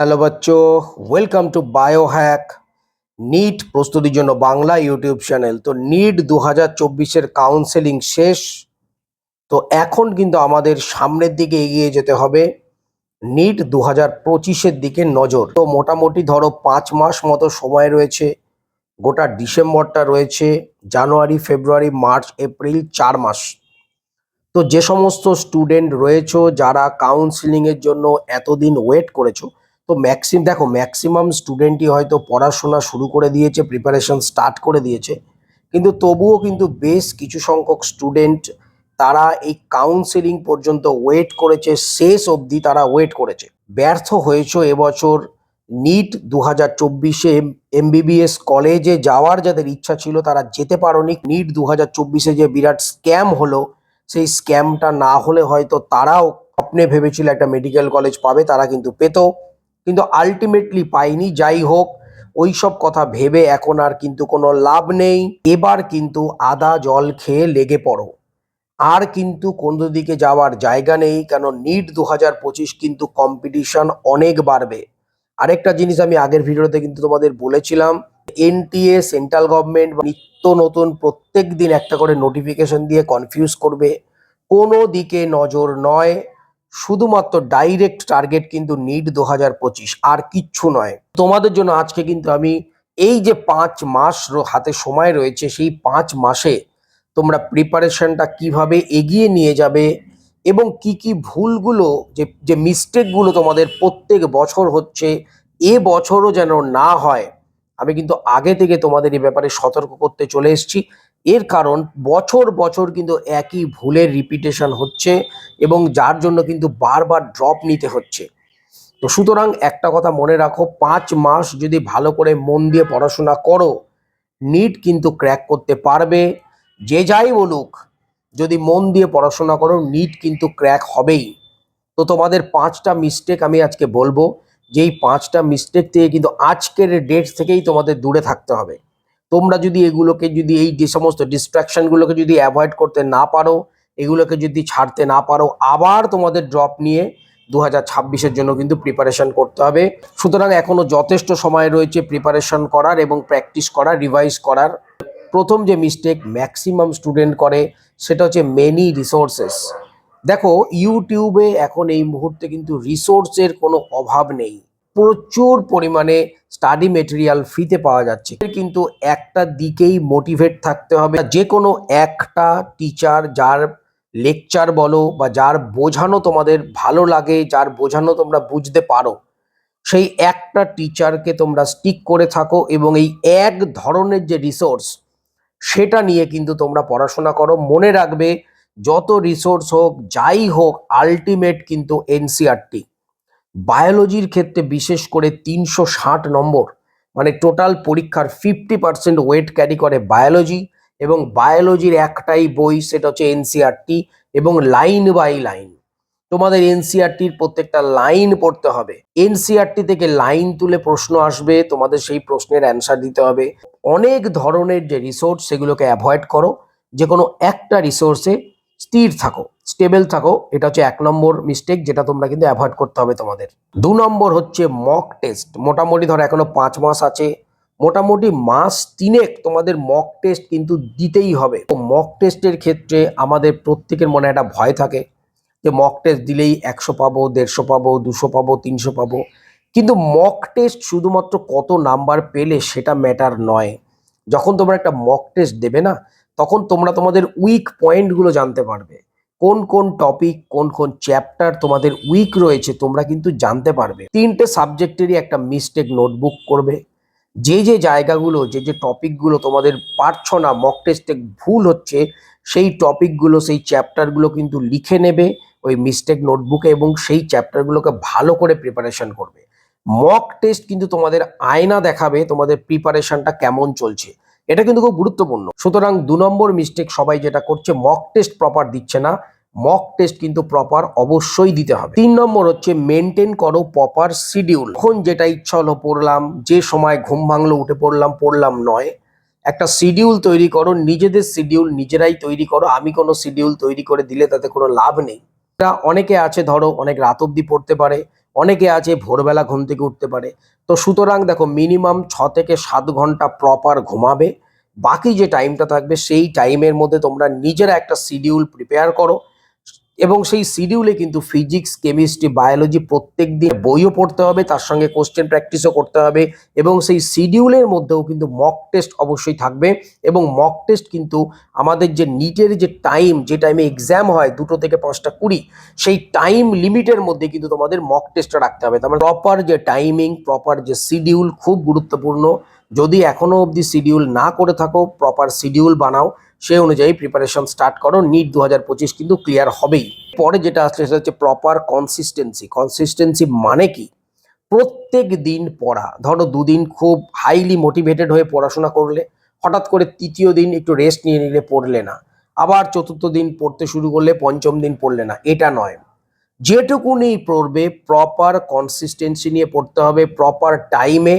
Hello বাচ্চো welcome to bio hack NEET প্রস্তুতির জন্য Bangla YouTube channel. তো নিট দু হাজার চব্বিশের কাউন্সেলিং শেষ। তো এখন কিন্তু আমাদের সামনের দিকে এগিয়ে যেতে হবে। নিট দু হাজার পঁচিশের দিকে নজর। তো মোটামুটি ধরো পাঁচ মাস মতো সময় রয়েছে। গোটা ডিসেম্বরটা রয়েছে। জানুয়ারি, ফেব্রুয়ারি, মার্চ, এপ্রিল চার মাস। তো যে সমস্ত স্টুডেন্ট রয়েছো, যারা কাউন্সিলিংয়ের জন্য এতদিন ওয়েট করেছ তো ম্যাক্সিম দেখো ম্যাক্সিমাম স্টুডেন্টই হয়তো পড়াশোনা শুরু করে দিয়েছে প্রিপারেশন স্টার্ট করে দিয়েছে, কিন্তু তবুও কিন্তু বেশ কিছু সংখ্যক স্টুডেন্ট তারা এই কাউন্সেলিং পর্যন্ত ওয়েট করেছে, শেষ অবধি তারা ওয়েট করেছে। ব্যর্থ হয়েছে এবছর নিট দু হাজার চব্বিশে এমবিবিএস কলেজে যাওয়ার যাদের ইচ্ছা ছিল তারা যেতে পারোনি। নিট দু হাজার চব্বিশে যে বিরাট স্ক্যাম হলো, সেই স্ক্যামটা না হলে হয়তো তারাও স্বপ্নে ভেবেছিল একটা মেডিকেল কলেজ পাবে, তারা কিন্তু পেতো। কিন্তু আলটিমেটলি পাইনি, যাই হোক ওই সব কথা ভেবে এখন আর কিন্তু কোনো লাভ নেই। এবার কিন্তু আদা জল খেয়ে লেগে পড়ো। আর কিন্তু কোনো দিকে যাওয়ার জায়গা নেই, কেন নিট দু হাজার পঁচিশ কিন্তু কম্পিটিশন অনেক বাড়বে। আরেকটা জিনিস আমি আগের ভিডিওতে কিন্তু তোমাদের বলেছিলাম এনটিএ সেন্ট্রাল গভর্নমেন্ট নিত্য নতুন প্রত্যেক দিন একটা করে নোটিফিকেশন দিয়ে কনফিউজ করবে। কোনো দিকে নজর নয় শুধুমাত্র ডাইরেক্ট টার্গেট কিন্তু নিট দু হাজার পঁচিশ, আর কিচ্ছু নয়। তোমাদের জন্য আজকে কিন্তু আমি এই যে পাঁচ মাস হাতে সময় রয়েছে, সেই পাঁচ মাসে তোমরা প্রিপারেশনটা কীভাবে এগিয়ে নিয়ে যাবে এবং কি কি ভুলগুলো, যে যে মিস্টেকগুলো তোমাদের প্রত্যেক বছর হচ্ছে, এ বছরও যেন না হয়, আমি কিন্তু আগে থেকে তোমাদের এই ব্যাপারে সতর্ক করতে চলে এসেছি। এর কারণ বছর বছর কিন্তু একই ভুলের রিপিটেশন হচ্ছে এবং যার জন্য কিন্তু বারবার ড্রপ নিতে হচ্ছে। তো সুতরাং একটা কথা মনে রাখো, পাঁচ মাস যদি ভালো করে মন দিয়ে পড়াশোনা করো নিট কিন্তু ক্র্যাক করতে পারবে। যে যাই বলুক, যদি মন দিয়ে পড়াশোনা করো নিট কিন্তু ক্র্যাক হবেই। তো তোমাদের পাঁচটা মিস্টেক আমি আজকে বলব, যেই পাঁচটা মিস্টেক থেকে কিন্তু আজকের ডেট থেকেই তোমাদের দূরে থাকতে হবে। তোমরা যদি এগুলোকে যদি এই যে সমস্ত ডিস্ট্রাকশনগুলোকে যদি অ্যাভয়েড করতে না পারো, এগুলোকে যদি ছাড়তে না পারো, আবার তোমাদের ড্রপ নিয়ে দু হাজার জন্য কিন্তু প্রিপারেশন করতে হবে। সুতরাং এখনও যথেষ্ট সময় রয়েছে প্রিপারেশন করার এবং প্র্যাকটিস করার রিভাইজ করার। প্রথম যে মিস্টেক ম্যাক্সিমাম স্টুডেন্ট করে, সেটা হচ্ছে মেনি রিসোর্সেস দেখো ইউটিউবে এখন এই মুহূর্তে কিন্তু রিসোর্সের কোনো অভাব নেই। প্রচুর পরিমাণে স্টাডি মেটেরিয়াল ফ্রিতে পাওয়া যাচ্ছে। কিন্তু একটা দিকেই মোটিভেট থাকতে হবে। যে কোনো একটা টিচার যার লেকচার বলো বা যার বোঝানো তোমাদের ভালো লাগে, যার বোঝানো তোমরা বুঝতে পারো, সেই একটা টিচারকে তোমরা স্টিক করে থাকো এবং এই এক ধরনের যে রিসোর্স সেটা নিয়ে কিন্তু তোমরা পড়াশোনা করো। মনে রাখবে, যত রিসোর্স হোক, যাই হোক আলটিমেট কিন্তু এনসিআরটি বায়োলজির ক্ষেত্রে বিশেষ করে তিনশো ষাট নম্বর মানে টোটাল পরীক্ষার ফিফটি পার্সেন্ট ওয়েট ক্যারি করে বায়োলজি এবং বায়োলজির একটাই বই সেটা হচ্ছে এনসিআরটি এবং লাইন বাই লাইন তোমাদের এনসিআরটির প্রত্যেকটা লাইন পড়তে হবে। এনসিআরটি থেকে লাইন তুলে প্রশ্ন আসবে, তোমাদের সেই প্রশ্নের অ্যান্সার দিতে হবে। অনেক ধরনের যে রিসোর্স সেগুলোকে অ্যাভয়েড করো যে কোনো একটা রিসোর্সে স্থির থাকো স্টেবল থাকো, এটা হচ্ছে এক নম্বর মিস্টেক যেটা তোমরা কিন্তু অ্যাভয়েড করতে হবে তোমাদের। দু নম্বর হচ্ছে মক টেস্ট মোটামুটি ধরো এখনও পাঁচ মাস আছে, মোটামুটি মাস তিনেক তোমাদের মক টেস্ট কিন্তু দিতেই হবে। তো মক টেস্টের ক্ষেত্রে আমাদের প্রত্যেকের মনে একটা ভয় থাকে যে মক টেস্ট দিলেই একশো পাবো, দেড়শো পাবো, দুশো পাবো, তিনশো পাবো। কিন্তু মক টেস্ট শুধুমাত্র কত নাম্বার পেলে সেটা ম্যাটার নয়। যখন তোমরা একটা মক টেস্ট দেবে না তখন তোমরা তোমাদের উইক পয়েন্টগুলো জানতে পারবে। কোন কোন টপিক কোন কোন চ্যাপ্টার তোমাদের উইক রয়েছে, তোমরা কিন্তু জানতে পারবে। তিনটে সাবজেক্টেরই একটা মিস্টেক নোটবুক করবে। যে যে জায়গাগুলো, যে যে টপিকগুলো তোমাদের পারছ না মক টেস্টে ভুল হচ্ছে, সেই টপিকগুলো সেই চ্যাপ্টারগুলো কিন্তু লিখে নেবে ওই মিস্টেক নোটবুকে এবং সেই চ্যাপ্টারগুলোকে ভালো করে প্রিপারেশন করবে। মক টেস্ট কিন্তু তোমাদের আয়না দেখাবে, তোমাদের প্রিপারেশনটা কেমন চলছে। এটা কিন্তু খুব গুরুত্বপূর্ণ। সুতরাং দু নম্বর মিস্টেক সবাই যেটা করছে মক টেস্ট প্রপার দিচ্ছে না। মক টেস্ট কিন্তু প্রপার অবশ্যই দিতে হবে। তিন নম্বর হচ্ছে মেনটেন করো প্রপার শিডিউল এখন যেটা ইচ্ছা হলো পড়লাম, যে সময় ঘুম ভাঙলো, উঠে পড়লাম পড়লাম নয়। একটা শিডিউল তৈরি করো, নিজেদের শিডিউল নিজেরাই তৈরি করো। আমি কোনো শিডিউল তৈরি করে দিলে তাতে কোনো লাভ নেই। অনেকে আছে, ধরো, অনেক রাত অবধি পড়তে পারে। অনেকে আছে ভোরবেলা ঘুম থেকে উঠতে পারে। তো সুতরাং দেখো মিনিমাম ছ থেকে সাত ঘণ্টা প্রপার ঘুমাবে। বাকি যে টাইমটা থাকবে সেই টাইমের মধ্যে তোমরা নিজেরা একটা শিডিউল প্রিপেয়ার করো। এবং সেই শিডিউলে কিন্তু ফিজিক্স কেমিস্ট্রি বায়োলজি প্রত্যেক দিন বইও পড়তে হবে, তার সঙ্গে কোশ্চেন প্র্যাকটিসও করতে হবে এবং সেই শিডিউলের মধ্যেও কিন্তু মক টেস্ট অবশ্যই থাকবে এবং মক টেস্ট কিন্তু আমাদের যে নিটের যে টাইম যে টাইমে এক্সাম হয় দুটো থেকে পাঁচটা কুড়ি, সেই টাইম লিমিটের মধ্যে কিন্তু তোমাদের মক টেস্টটা রাখতে হবে। তার প্রপার যে টাইমিং প্রপার যে শিডিউল খুব গুরুত্বপূর্ণ। যদি এখনও অবধি শিডিউল না করে থাকো প্রপার শিডিউল বানাও সেই অনুযায়ী প্রিপারেশন স্টার্ট করো নিট দু হাজার পঁচিশ কিন্তু ক্লিয়ার হবেই। পরে যেটা আসছে সেটা হচ্ছে প্রপার কনসিস্টেন্সি কনসিস্টেন্সি মানে কি? প্রত্যেক দিন পড়া। ধরো দুদিন খুব হাইলি মোটিভেটেড হয়ে পড়াশোনা করলে, হঠাৎ করে তৃতীয় দিন একটু রেস্ট নিয়ে নিলে পড়লে না। আবার চতুর্থ দিন পড়তে শুরু করলে পঞ্চম দিন পড়লে না। এটা নয়। যেটুকুনি পড়বে প্রপার কনসিস্টেন্সি নিয়ে পড়তে হবে প্রপার টাইমে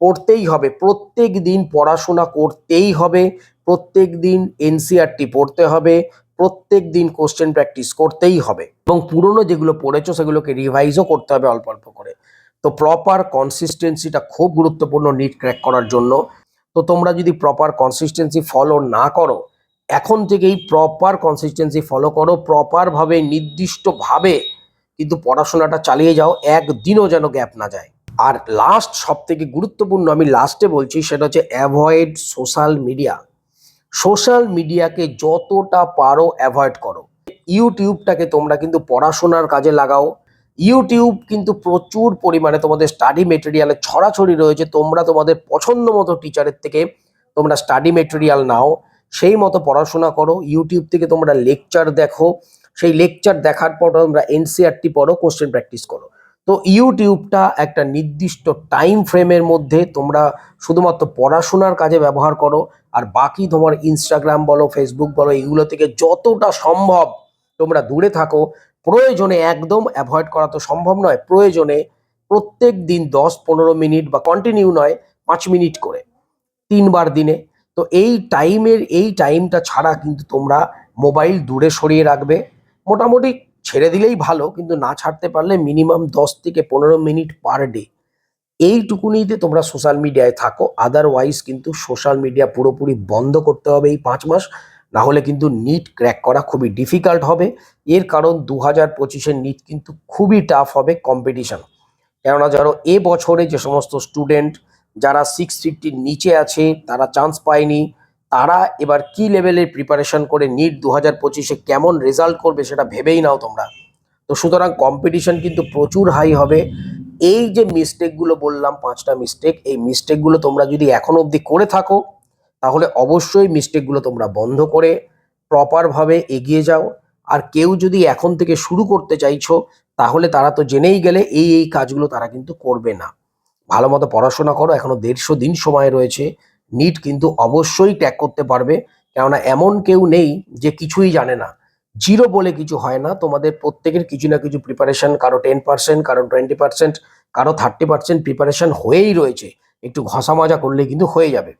পড়তেই হবে, প্রত্যেক দিন পড়াশোনা করতেই হবে, প্রত্যেক দিন এনসিআরটি পড়তে হবে, প্রত্যেক দিন কোশ্চেন প্র্যাকটিস করতেই হবে। এবং পুরনো যেগুলো পড়েছো সেগুলোকে রিভাইজও করতে হবে অল্প অল্প করে। তো প্রপার কনসিস্টেন্সিটা খুব গুরুত্বপূর্ণ নিট ক্র্যাক করার জন্য। তো তোমরা যদি প্রপার কনসিস্টেন্সি ফলো না করো, এখন থেকেই প্রপার কনসিস্টেন্সি ফলো করো প্রপারভাবে নির্দিষ্টভাবে কিন্তু পড়াশোনাটা চালিয়ে যাও, একদিনও যেন গ্যাপ না যায়। আর লাস্ট সব থেকে গুরুত্বপূর্ণ আমি লাস্টে বলছি সেটা হচ্ছে অ্যাভয়েড সোশ্যাল মিডিয়া সোশ্যাল মিডিয়াকে যতটা পারো অ্যাভয়েড করো। ইউটিউবটাকে তোমরা কিন্তু পড়াশোনার কাজে লাগাও। ইউটিউব কিন্তু প্রচুর পরিমাণে তোমাদের স্টাডি মেটেরিয়ালে ছড়াছড়ি রয়েছে। তোমরা তোমাদের পছন্দ মতো টিচারের থেকে তোমরা স্টাডি মেটেরিয়াল নাও। সেই মতো পড়াশোনা করো। ইউটিউব থেকে তোমরা লেকচার দেখো। সেই লেকচার দেখার পর তোমরা এনসিআরটি পড়ো কোশ্চেন প্র্যাকটিস করো। তো ইউটিউবটা একটা নির্দিষ্ট টাইম ফ্রেমের মধ্যে তোমরা শুধুমাত্র পড়াশোনার কাজে ব্যবহার করো, আর বাকি তোমার ইনস্টাগ্রাম বলো ফেসবুক বলো এগুলো থেকে যতটা সম্ভব তোমরা দূরে থাকো। প্রয়োজনে একদম অ্যাভয়েড করা তো সম্ভব নয়, প্রয়োজনে প্রত্যেক দিন দশ পনেরো মিনিট বা কন্টিনিউ নয়, পাঁচ মিনিট করে, তিনবার দিনে। তো এই টাইমের এই টাইমটা ছাড়া কিন্তু তোমরা মোবাইল দূরে সরিয়ে রাখবে। মোটামুটি ছেড়ে দিলেই ভালো, কিন্তু না ছাড়তে পারলে মিনিমাম দশ থেকে পনেরো মিনিট পার ডে এইটুকুনিতে তোমরা সোশ্যাল মিডিয়ায় থাকো আদারওয়াইজ কিন্তু সোশ্যাল মিডিয়া পুরোপুরি বন্ধ করতে হবে এই পাঁচ মাস না হলে কিন্তু নিট ক্র্যাক করা খুবই ডিফিকাল্ট হবে। এর কারণ দু হাজার পঁচিশের নিট কিন্তু খুবই টাফ হবে কম্পিটিশন কেননা ধরো এ বছরে যে সমস্ত স্টুডেন্ট যারা সিক্স ফিফটির নিচে আছে, তারা চান্স পায়নি তারা এবার কি লেভেলের প্রিপারেশন করে নিট দু হাজার পঁচিশে কেমন রেজাল্ট করবে সেটা ভেবেই নাও তোমরা। তো সুতরাং কম্পিটিশন কিন্তু প্রচুর হাই হবে। এই যে মিস্টেকগুলো বললাম, পাঁচটা মিস্টেক এই মিস্টেকগুলো তোমরা যদি এখনও অবধি করে থাকো, তাহলে অবশ্যই মিস্টেকগুলো তোমরা বন্ধ করে প্রপারভাবে এগিয়ে যাও। আর কেউ যদি এখন থেকে শুরু করতে চাইছো, তাহলে তারা তো জেনেই গেলে এই এই কাজগুলো তারা কিন্তু করবে না। ভালো মতো পড়াশোনা করো, এখনও দেড়শো দিন সময় রয়েছে। নিট কিন্তু অবশ্যই ট্যাগ করতে পারবে। কেননা এমন কেউ নেই যে কিছুই জানে না। জিরো বলে কিছু হয় না। তোমাদের প্রত্যেকের কিছু না কিছু প্রিপারেশন কারও টেন পার্সেন্ট কারও টোয়েন্টি পার্সেন্ট কারও থার্টি পার্সেন্ট প্রিপারেশন হয়েই রয়েছে। একটু ঘষা মাজা করলে কিন্তু হয়ে যাবে।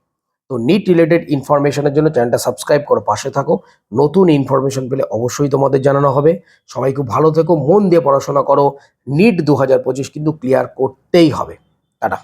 তো নিট রিলেটেড ইনফরমেশনের জন্য চ্যানেলটা সাবস্ক্রাইব করো, পাশে থাকো। নতুন ইনফরমেশন পেলে অবশ্যই তোমাদের জানানো হবে। সবাই খুব ভালো থেকো, মন দিয়ে পড়াশোনা করো। নিট দু হাজার পঁচিশ কিন্তু ক্লিয়ার করতেই হবে। টাটা।